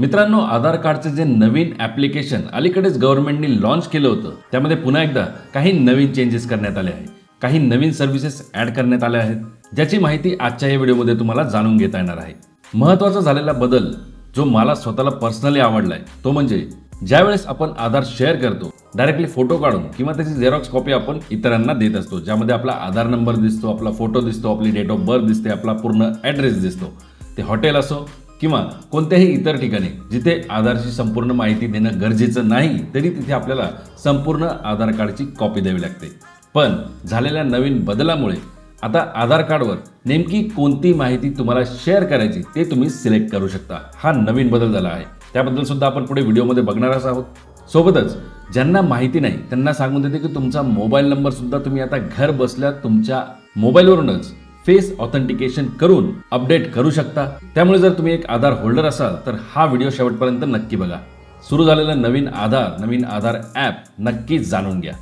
मित्रांनो आधार कार्डचे जे नवीन ॲप्लिकेशन अलीकडेच गव्हर्नमेंटने लॉन्च केलं होतं त्यामध्ये पुन्हा एकदा काही नवीन चेंजेस करण्यात आले आहे काही नवीन सर्व्हिसेस ॲड करण्यात आल्या आहेत. ज्याची माहिती आजच्या या व्हिडिओमध्ये तुम्हाला जाणून घेता येणार आहे. महत्त्वाचा झालेला बदल जो मला स्वतःला पर्सनली आवडलाय तो म्हणजे ज्यावेळेस आपण आधार शेअर करतो डायरेक्टली फोटो काढून किंवा त्याची झेरॉक्स कॉपी आपण इतरांना देत असतो ज्यामध्ये आपला आधार नंबर दिसतो आपला फोटो दिसतो आपली डेट ऑफ बर्थ दिसते आपला पूर्ण ॲड्रेस दिसतो. ते हॉटेल असो किंवा कोणत्याही इतर ठिकाणी जिथे आधारची संपूर्ण माहिती देणं गरजेचं नाही तरी तिथे आपल्याला संपूर्ण आधार कार्डची कॉपी द्यावी लागते. पण झालेल्या नवीन बदलामुळे आता आधार कार्डवर नेमकी कोणती माहिती तुम्हाला शेअर करायची ते तुम्ही सिलेक्ट करू शकता. हा नवीन बदल झाला आहे. त्याबद्दल सुद्धा आपण पुढे व्हिडिओमध्ये बघणारच आहोत. सोबतच ज्यांना माहिती नाही त्यांना सांगून देते की तुमचा मोबाईल नंबर सुद्धा तुम्ही आता घर बसल्या तुमच्या मोबाईलवरूनच फेस ऑथेंटिकेशन करून अपडेट करू शकता. त्यामुळे जर तुम्ही एक आधार होल्डर असाल तर हा व्हिडिओ शेवटपर्यंत नक्की बघा. सुरू झालेलं नवीन आधार नवीन आधार ॲप नक्कीच जाणून घ्या.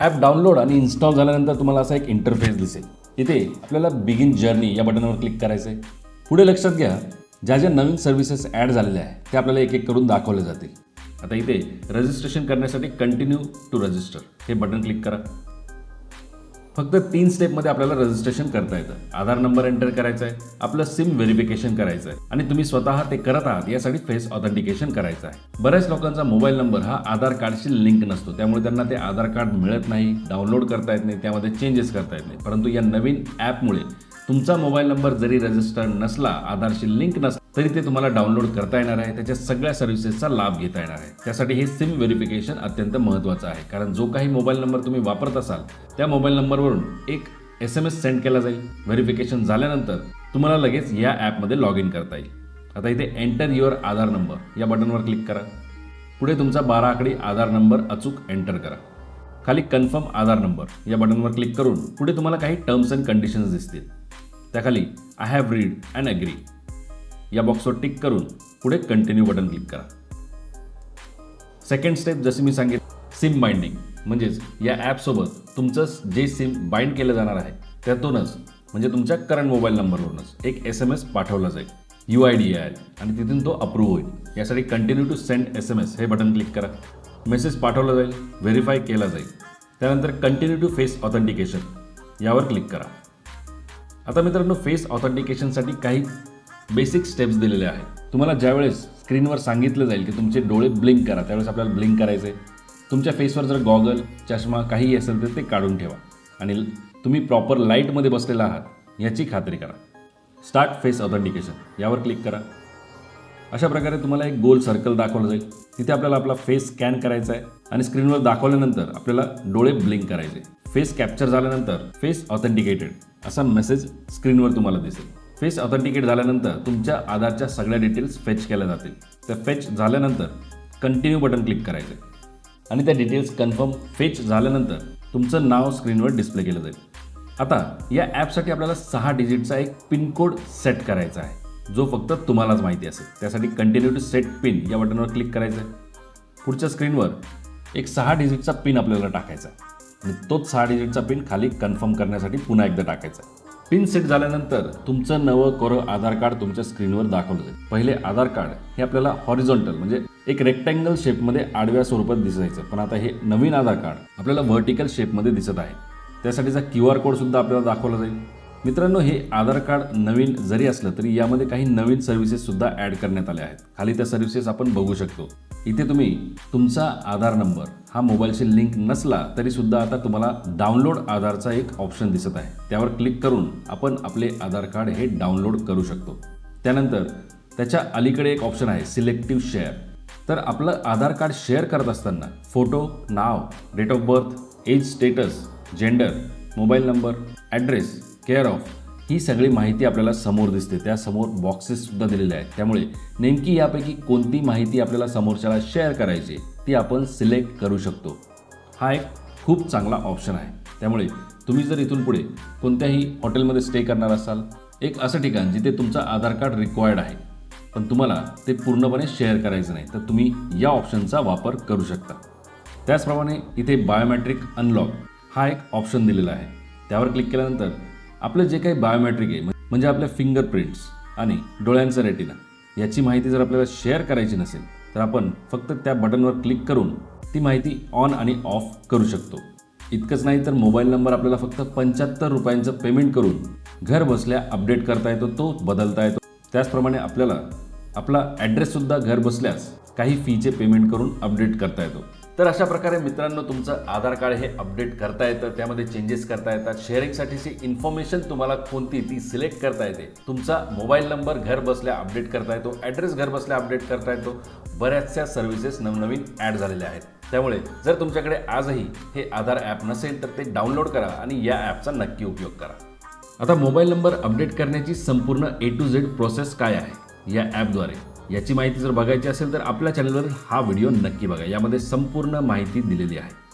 ॲप डाउनलोड आणि इन्स्टॉल झाल्यानंतर तुम्हाला असा एक इंटरफेस दिसेल. इथे आपल्याला बिगिन जर्नी या बटनवर क्लिक करायचं आहे पुढे लक्षात घ्या ज्या ज्या नवीन सर्व्हिसेस ॲड झालेल्या आहेत त्या आपल्याला एक एक करून दाखवले जातील. आता इथे रजिस्ट्रेशन करण्यासाठी कंटिन्यू टू रजिस्टर हे बटन क्लिक करा. फक्त तीन स्टेपमध्ये आपल्याला रजिस्ट्रेशन करता येतं. आधार नंबर एंटर करायचा आहे आपलं सिम व्हेरिफिकेशन करायचं आहे आणि तुम्ही स्वतः ते करत आहात यासाठी फेस ऑथेंटिकेशन करायचं आहे बऱ्याच लोकांचा मोबाईल नंबर हा आधार कार्डशी लिंक नसतो. त्यामुळे त्यांना ते आधार कार्ड मिळत नाही डाउनलोड करता येत नाही त्यामध्ये चेंजेस करता येत नाही. परंतु या नवीन ॲपमुळे तुमचा मोबाईल नंबर जरी रजिस्टर्ड नसला आधारशी लिंक नसला तरी ते तुम्हाला डाउनलोड करता येणार आहे. त्याच्या सगळ्या सर्व्हिसेसचा लाभ घेता येणार आहे. त्यासाठी हे सिम व्हेरिफिकेशन अत्यंत महत्त्वाचं आहे. कारण जो काही मोबाईल नंबर तुम्ही वापरत असाल त्या मोबाईल नंबरवरून एक एस एम एस सेंड केला जाईल. व्हेरिफिकेशन झाल्यानंतर तुम्हाला लगेच या ॲपमध्ये लॉग इन करता येईल. आता इथे एंटर युअर आधार नंबर या बटनवर क्लिक करा. पुढे तुमचा बारा आकडी आधार नंबर अचूक एंटर करा. खाली कन्फर्म आधार नंबर या बटनवर क्लिक करून पुढे तुम्हाला काही टर्म्स अँड कंडिशन्स दिसतील. त्याखाली I have read and agree या बॉक्सवर टिक करून पुढे कंटिन्यू बटन क्लिक करा. सेकंड स्टेप जसे मी सांगितलं सिम बाइंडिंग म्हणजेच या ॲपसोबत तुमचं जे सिम बाइंड केलं जाणार आहे त्यातूनच म्हणजे तुमच्या करंट मोबाईल नंबरवरूनच एक एस एम एस पाठवला जाईल. यू आय डी आय आणि तिथून तो अप्रूव्ह होईल. यासाठी continue to send S M S हे बटन क्लिक करा. मेसेज पाठवला जाईल व्हेरीफाय केला जाईल. त्यानंतर कंटिन्यू टू फेस ऑथेंटिकेशन यावर क्लिक करा. आता मित्रांनो फेस ऑथेंटिकेशनसाठी काही बेसिक स्टेप्स दिलेले आहेत. तुम्हाला ज्यावेळेस स्क्रीनवर सांगितलं जाईल की तुमचे डोळे ब्लिंक करा त्यावेळेस आपल्याला ब्लिंक करायचे तुमच्या फेसवर जर गॉगल चष्मा काहीही असेल तर ते काढून ठेवा. आणि तुम्ही प्रॉपर लाईटमध्ये बसलेला आहात याची खात्री करा. स्टार्ट फेस ऑथेंटिकेशन यावर क्लिक करा. अशा प्रकारे तुम्हाला एक गोल सर्कल दाखवलं जाईल. तिथे आपल्याला आपला फेस स्कॅन करायचा आहे आणि स्क्रीनवर दाखवल्यानंतर आपल्याला डोळे ब्लिंक करायचे. फेस कॅप्चर झाल्यानंतर फेस ऑथेंटिकेटेड असा मेसेज स्क्रीनवर तुम्हाला दिसेल. फेस ऑथेंटिकेट झाल्यानंतर तुमच्या आधारच्या सगळ्या डिटेल्स फेच केल्या जातील. त्या फेच झाल्यानंतर कंटिन्यू बटन क्लिक करायचे. आणि त्या डिटेल्स कन्फर्म फेच झाल्यानंतर तुमचं नाव स्क्रीनवर डिस्प्ले केलं जाईल. आता या ॲपसाठी आपल्याला सहा डिजिटचा एक पिन कोड सेट करायचा आहे. जो फक्त तुम्हालाच माहिती असेल. त्यासाठी कंटिन्यू टू सेट पिन या बटनवर क्लिक करायचं आहे पुढच्या स्क्रीनवर एक सहा डिजिटचा पिन आपल्याला टाकायचा आहे. आणि तोच सहा डिजिटचा पिन खाली कन्फर्म करण्यासाठी पुन्हा एकदा टाकायचा पिन सेट झाल्यानंतर तुमचं नवं कोरं आधार कार्ड तुमच्या स्क्रीनवर दाखवलं जाईल. पहिले आधार कार्ड हे आपल्याला हॉरिझॉन्टल म्हणजे एक रेक्टँगल शेपमध्ये आडव्या स्वरूपात दिसायचं पण आता हे नवीन आधार कार्ड आपल्याला व्हर्टिकल शेपमध्ये दिसत आहे. त्यासाठीचा क्यू आर कोडसुद्धा आपल्याला दाखवला जाईल. मित्रांनो हे आधार कार्ड नवीन जरी असलं तरी यामध्ये काही नवीन सर्व्हिसेससुद्धा ॲड करण्यात आल्या आहेत. खाली त्या सर्व्हिसेस आपण बघू शकतो. इथे तुम्ही तुमचा आधार नंबर हा मोबाईलशी लिंक नसला तरी सुद्धा आता तुम्हाला डाउनलोड आधारचा एक ऑप्शन दिसत आहे. त्यावर क्लिक करून आपण आपले आधार कार्ड हे डाउनलोड करू शकतो. त्यानंतर त्याच्या अलीकडे एक ऑप्शन आहे सिलेक्टिव्ह शेअर. तर आपलं आधार कार्ड शेअर करत असताना photo now date of birth age status gender mobile number address care of ही सगळी माहिती आपल्याला समोर दिसते. त्यासमोर बॉक्सेससुद्धा दिलेले आहेत. त्यामुळे नेमकी यापैकी कोणती माहिती आपल्याला समोरच्याला शेअर करायची ती आपण सिलेक्ट करू शकतो. हा एक खूप चांगला ऑप्शन आहे. त्यामुळे तुम्ही जर इथून पुढे कोणत्याही हॉटेलमध्ये स्टे करणार असाल एक असं ठिकाण जिथे तुमचं आधार कार्ड रिक्वायर्ड आहे पण तुम्हाला ते पूर्णपणे शेअर करायचं नाही तर तुम्ही या ऑप्शनचा वापर करू शकता. त्याचप्रमाणे इथे बायोमॅट्रिक अनलॉक हा एक ऑप्शन दिलेला आहे. त्यावर क्लिक केल्यानंतर आपलं जे काही बायोमॅट्रिक आहे म्हणजे आपल्या फिंगरप्रिंट्स आणि डोळ्यांचा रेटिना याची माहिती जर आपल्याला शेअर करायची नसेल तर आपण फक्त त्या बटनवर क्लिक करून ती माहिती ऑन आणि ऑफ करू शकतो. इतकंच नाही तर मोबाईल नंबर आपल्याला फक्त पंच्याहत्तर रुपयांचं पेमेंट करून घर बसल्या अपडेट करता येतो तो बदलता येतो. त्याचप्रमाणे आपल्याला आपला ॲड्रेससुद्धा घर बसल्यास काही फीचे पेमेंट करून अपडेट करता येतो. तर अशा प्रकारे मित्रांनो तुमचं आधार कार्ड हे अपडेट करता येतं त्यामध्ये चेंजेस करता येतात. शेअरिंगसाठीची इन्फॉर्मेशन तुम्हाला कोणती ती सिलेक्ट करता येते. तुमचा मोबाईल नंबर घर बसल्या अपडेट करता येतो ॲड्रेस घर बसल्या अपडेट करता येतो. बऱ्याचशा सर्व्हिसेस नवनवीन ॲड झालेल्या आहेत. त्यामुळे जर तुमच्याकडे आजही हे आधार ॲप नसेल तर ते डाउनलोड करा आणि या ॲपचा नक्की उपयोग करा. आता मोबाईल नंबर अपडेट करण्याची संपूर्ण ए टू झेड प्रोसेस काय आहे या ॲपद्वारे याची माहिती जर बघायची असेल तर आपल्या चॅनलवर हा व्हिडिओ नक्की बघा. यामध्ये संपूर्ण माहिती दिलेली आहे.